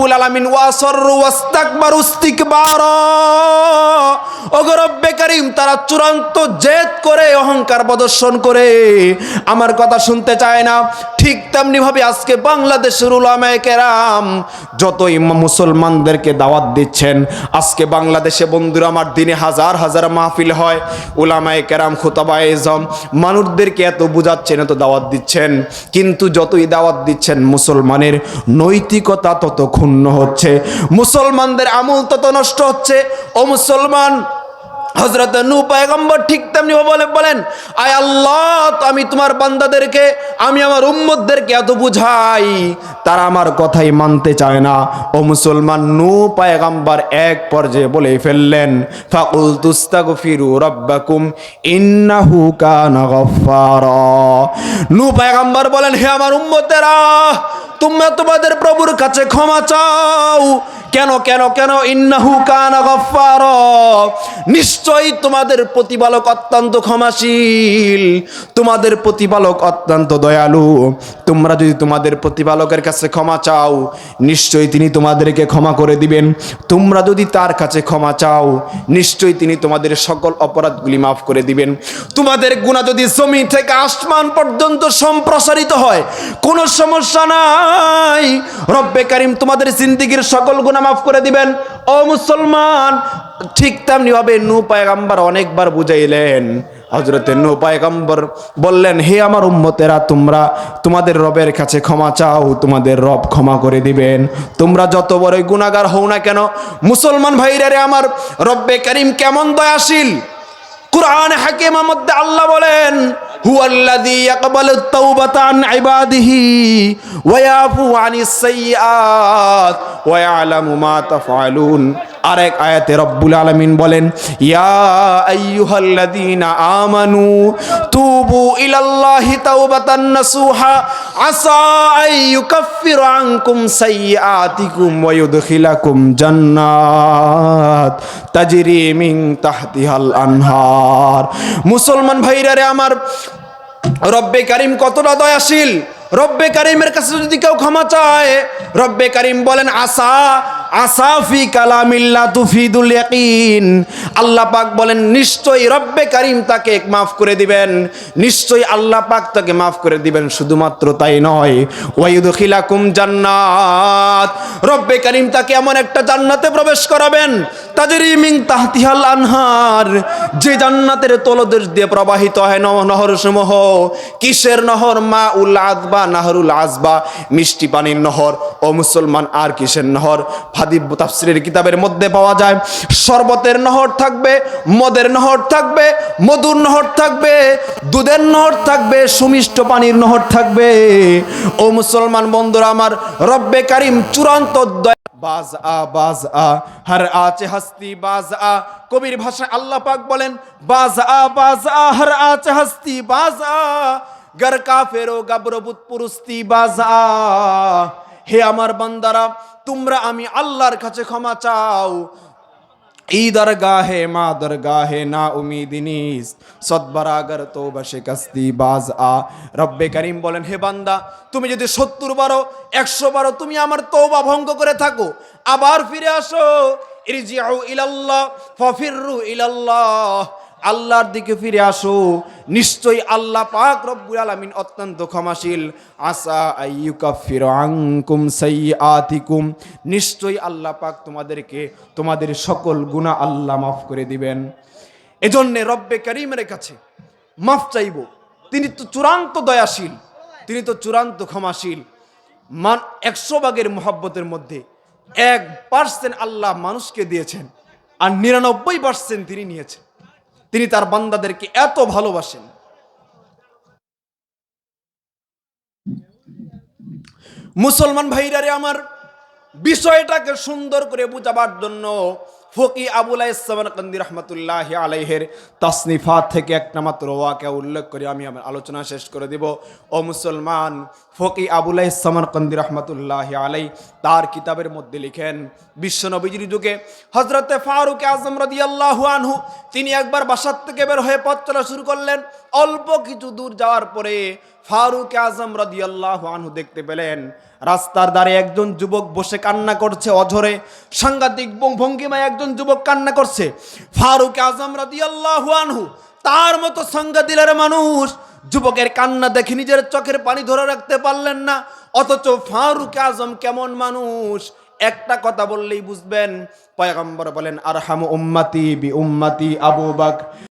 রব্বুল আলামিন ওয়াসরু ওয়াস্তাকবারু ইস্তিকবারা। ওগো রব্বে কারীম, তারা চূড়ান্ত জেদ করে, অহংকার প্রদর্শন করে। আমার কথা শুনতে চায় না। ঠিক তেমনি ভাবে আজকে বাংলাদেশের উলামায়ে কেরাম যতই মুসলমানদেরকে দাওয়াত দিচ্ছেন, আজকে বাংলাদেশে বন্ধুরা আমার দিনে হাজার হাজার মাহফিল হয়, উলামায়ে কেরাম খুতাবায়ে এজম মানুষদেরকে এত বুঝাচ্ছেন, এত দাওয়াত দিচ্ছেন, কিন্তু যতই দাওয়াত দিচ্ছেন মুসলমানের নৈতিকতা তত ক্ষুণ্ণ হচ্ছে, মুসলমানদের আমল তত নষ্ট হচ্ছে, ও মুসলমান হজরত নু পয়গম্বর ঠিক তেমনি বলে বলেন, আয় আল্লাহ আমি তোমার বান্দাদেরকে আমি আমার উম্মতদেরকে এত বুঝাই, তারা আমার কথাই মানতে চায় না। ও মুসলমান, নু পয়গম্বর এক পর্যায়ে বলে ফেললেন ফাকুল তুস্তাগফিরু রব্বাকুম, ইন্নাহু কানা গফফারা। নু পয়গম্বর বলেন, হে আমার উম্মতেরা, তোমরা তোমাদের প্রভুর কাছে ক্ষমা চাও। কেন কেন কেন? ইন্নাহু কানা গফফার। নিশ্চয়ই তোমাদের প্রতিপালক অত্যন্ত ক্ষমাশীল। তোমাদের প্রতিপালক অত্যন্ত দয়ালু, তোমরা যদি তোমাদের প্রতিপালকের কাছে ক্ষমা চাও, নিশ্চয়ই তিনি তোমাদেরকে ক্ষমা করে দিবেন। তোমরা যদি তার কাছে ক্ষমা চাও, নিশ্চয়ই তিনি তোমাদের সকল অপরাধগুলি মাফ করে দিবেন। তোমাদের গুণা যদি জমি থেকে আসমান পর্যন্ত সম্প্রসারিত হয়, কোনো সমস্যা নাই। রব্বে কারিম তোমাদের জিন্দিগির সকল গুণা মাফ করে দিবেন। ও মুসলমান, ঠিক তেমনিভাবে নু পায়গাম্বার অনেকবার বুঝাইলেন হজরতে নু পায়গাম্বর বললেন, হে আমার উম্মতেরা, তোমরা তোমাদের রবের কাছে ক্ষমা চাও, তোমাদের রব ক্ষমা করে দিবেন। তোমরা যত বড়ই গুণাগার হও না কেন, মুসলমান ভাইরা রে আমার রব্বে কারিম কেমন দয়াশীল? কুরআন হাকিম মধ্যে আল্লাহ বলেন, হুয়াল্লাযী ইয়াকবালু তাওবাতা আন ইবাদিহি ওয়া ইয়াফু আনিস সাইয়্যাত ওয়া ইয়ালামু মা তাফআলুন। আরেক আয়াতে রব্বুল আলামিন বলেন, ইয়া আমানু তুবু ইলাল্লাহি তাওবাতান নাসুহা, আসা আন ইউকাফফিরু আনকুম সাইয়্যাতিকুম ওয়া ইউদখিলাকুম জান্নাত, তাজরি মিন তাহতিহাল আনহার। মুসলমান ভাইরা রে আমার, রব্বে কারিম কতটা দয়াশীল। রব্বে কারিমের কাছে যদি কেউ ক্ষমা চায়, রব্বে কারিম বলেন, আসা আসাফি কালামিল্লা তুফিদুল ইয়াকিন। আল্লাহ পাক বলেন, নিশ্চয়ই রব্বে কারিম তাকে মাফ করে দিবেন। নিশ্চয়ই আল্লাহ পাক তাকে মাফ করে দিবেন, শুধুমাত্র তাই নয়। ওয়াইদুখিলাকুম জান্নাত। রব্বে কারিম তাকে এমন একটা জান্নাতে প্রবেশ করাবেন তাদের মিং তাহতিহাল আনহার। যে জান্নাতের তলদেশ দিয়ে প্রবাহিত হয় নহ নহর সমূহ। কিসের নহর? মা উল আজবা নাহরুল আজবা। মিষ্টি পানির নহর। ও মুসলমান, আর কিসের নহর? ফাদিব তাফসিরের কিতাবের মধ্যে পাওয়া যায়, শরবতের নহর থাকবে, মদের নহর থাকবে, মধুর নহর থাকবে, দুধের নহর থাকবে, সুমিষ্ট পানির নহর থাকবে। ও মুসলমান বন্ধুরা আমার রব্বে কারিম চূড়ান্ত বাজ আ বাজ আ, হর আচে হস্তি, বাজ আ। কবির ভাষায় আল্লাহ পাক বলেন, বাজ আ বাজ আ, হর আচে হস্তি, বাজ আ। গর কাফেরো গাবরবুত পুরুস্তি বাজ আ। হে আমার বান্দারা তোমরা আমি আল্লাহর কাছে ক্ষমা চাও। ই দরগাহে, মা দরগাহে, না উমিদিনিস সদবরাগর তো বসে কাস্তি বাজ আ রব্বে করিম বলেন, হে বান্দা, তুমি যদি সত্তর বারো, একশো বারো, তুমি আমার তৌবা ভঙ্গ করে থাকো। আবার ফিরে আসো। ইরজিউ ইলাল্লাহ, ফফিররু ইলাল্লাহ। আল্লাহর দিকে ফিরে আসো। নিশ্চয়ই আল্লাহ পাক রব্বুল আলামিন অত্যন্ত ক্ষমাশীল। আসা আইয়ুকাফির আনকুম সাইয়্যাতিকুম। নিশ্চয়ই আল্লাহ পাক তোমাদেরকে, তোমাদের সকল গুনাহ আল্লাহ মাফ করে দিবেন। এজন্য রব্বে করিমের কাছে মাফ চাইব। তিনি তো চূড়ান্ত দয়াশীল, তিনি তো চূড়ান্ত ক্ষমাশীল। মান একশো ভাগের মোহাব্বতের মধ্যে এক পার্সেন্ট আল্লাহ মানুষকে দিয়েছেন, আর নিরানব্বই পার্সেন্ট তিনি নিয়েছেন। তিনি তার বান্দাদেরকে এত ভালোবাসেন। মুসলমান ভাইরারে আমার বিষয়টাকে সুন্দর করে বুঝাবার জন্য ফকি আবুল ইসলামকান্দি রহমতুল্লাহ আলাইহের তাসনিফাত থেকে একটা মাত্র ওয়াকে উল্লেখ করে আমি আমার আলোচনা শেষ করে দিব। ও মুসলমান, ফকি আবুল ইসলামকান্দি রহমতুল্লাহ আলাই তার কিতাবের মধ্যে লিখেন বিশ্বনবীজির যুগে হজরতে ফারুক আজম রদি আল্লাহু আনহু, তিনি একবার বাসার থেকে বের হয়ে পথ চলা শুরু করলেন। অল্প কিছু দূর যাওয়ার পরে ফারুক আজম রাদিয়াল্লাহু আনহু দেখতে পেলেন, রাস্তার ধারে একজন যুবক বসে কান্না করছে অঝরে, সাংঘাতিক ভঙ্গিমায় একজন যুবক কান্না করছে। ফারুক আজম রাদিয়াল্লাহু আনহু, তার মতো সংজ্ঞা দিলের মানুষ যুবকের কান্না দেখে নিজের চোখের পানি ধরে রাখতে পারলেন না। অথচ ফারুক আজম কেমন মানুষ? একটা কথা বললেই বুঝবেন, পয়গম্বর বলেন, আরহাম উম্মাতি বি উম্মাতি আবু বাক